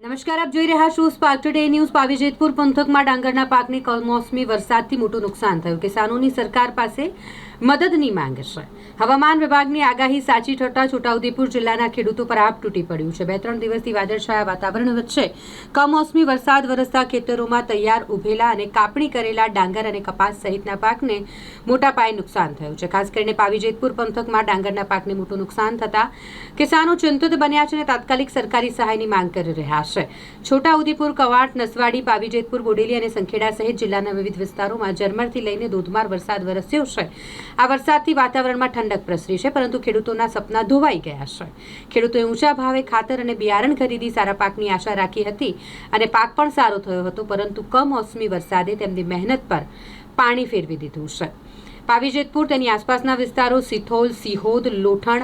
નમસ્કાર, આપ જોઈ રહ્યા છો spark today news. Pavi Jetpur પંથકમાં ડાંગરના પાકને કમોસમી વરસાદથી મોટું નુકસાન થયું. કિસાનોની સરકાર પાસે મદદની માંગ છે. હવામાન વિભાગની આગાહી સાચી થતા છોટાઉદેપુર જિલ્લાના ખેડૂતો પર આપ તૂટી પડ્યું છે. બે ત્રણ દિવસથી વાદળછાયા વાતાવરણ વચ્ચે કમોસમી વરસાદ વરસતા ખેતરોમાં તૈયાર ઉભેલા અને કાપણી કરેલા ડાંગર અને કપાસ સહિતના પાકને મોટા પાયે નુકસાન થયું છે. ખાસ કરીને પાવીજેતપુર પંથકમાં ડાંગરના પાકને મોટું નુકસાન થતાં કિસાનો ચિંતિત બન્યા છે અને તાત્કાલિક સરકારી સહાયની માંગ કરી રહ્યા છે છોટાઉદેપુર, કવાટ, નસવાડી પાવીજેતપુર બોડેલી અને સંખેડા સહિત જિલ્લાના વિવિધ વિસ્તારોમાં ઝરમરથી લઈને ધોધમાર વરસાદ વરસ્યો છે. આ વરસાદથી વાતાવરણમાં ઠંડક પ્રસરી છે, પરંતુ ખેડૂતોના સપના ધોવાઈ ગયા છે. ખેડૂતોએ ઊંચા ભાવે ખાતર અને બિયારણ ખરીદી સારા પાકની આશા રાખી હતી અને પાક પણ સારો થયો હતો, પરંતુ કમોસમી વરસાદે તેમની મહેનત પર પાણી ફેરવી દીધું છે. પાવી જેતપુર, તેની આસપાસના વિસ્તારો સિથોલ, સિહોદ લોઠણ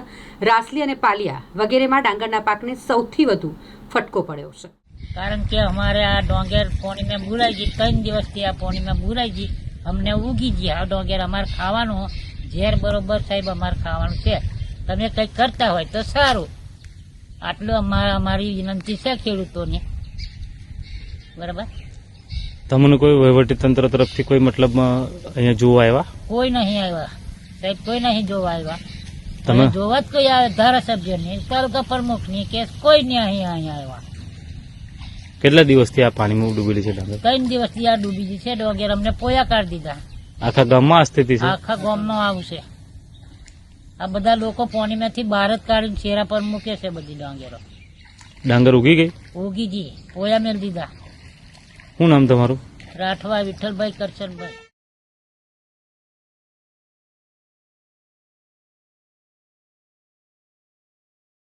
રાસલી અને પાલિયા વગેરેમાં ડાંગરના પાકને સૌથી વધુ ફટકો પડ્યો છે. કારણ કે અમારે આ ડોંગેર પોણીમાં બુરાઈ ગઈ, ત્રણ દિવસથી આ પોણીમાં બુરાઈ ગઈ. અમને ઉગી ગઈ આ ડોંગેર અમારે ખાવાનું ઝેર બરોબર સાહેબ અમારે ખાવાનું છે. તમે કંઈક કરતા હોય તો સારું. આટલું અમારે અમારી વિનંતી છે ખેડૂતોને. બરાબર? તમને કોઈ વહીવટી તંત્ર તરફથી કોઈ મતલબ અહીંયા જોવા આવ્યા? કોઈ નહીં આવ્યા. સાહેબ કોઈ નહીં જોવા આવ્યા. તમે? જોવા જ કોઈ આવે ધારાસભ્યની તાલુકા પ્રમુખની કે કોઈ નહીં અહીં અહીંયા આવ્યા. કેટલા દિવસથી આ પાણીમાં ડૂબેલી છે ત્રણ દિવસથી આ ડૂબી ગઈ છે વગેરે અમને પોયા કાઢી દીધા. આખા ગામમાં આ સ્થિતિ છે? આખા ગામનો આવશે આ બધા લોકો પોણીમાંથી બહાર જ કાઢીને ચહેરા પર મૂકે છે બધી ડાંગેરો. ડાંગર ઉગી ગઈ? ઉગીજી પોયા મેળ દીધા. શું નામ તમારું? રાઠવા વિઠ્ઠલભાઈ કરશનભાઈ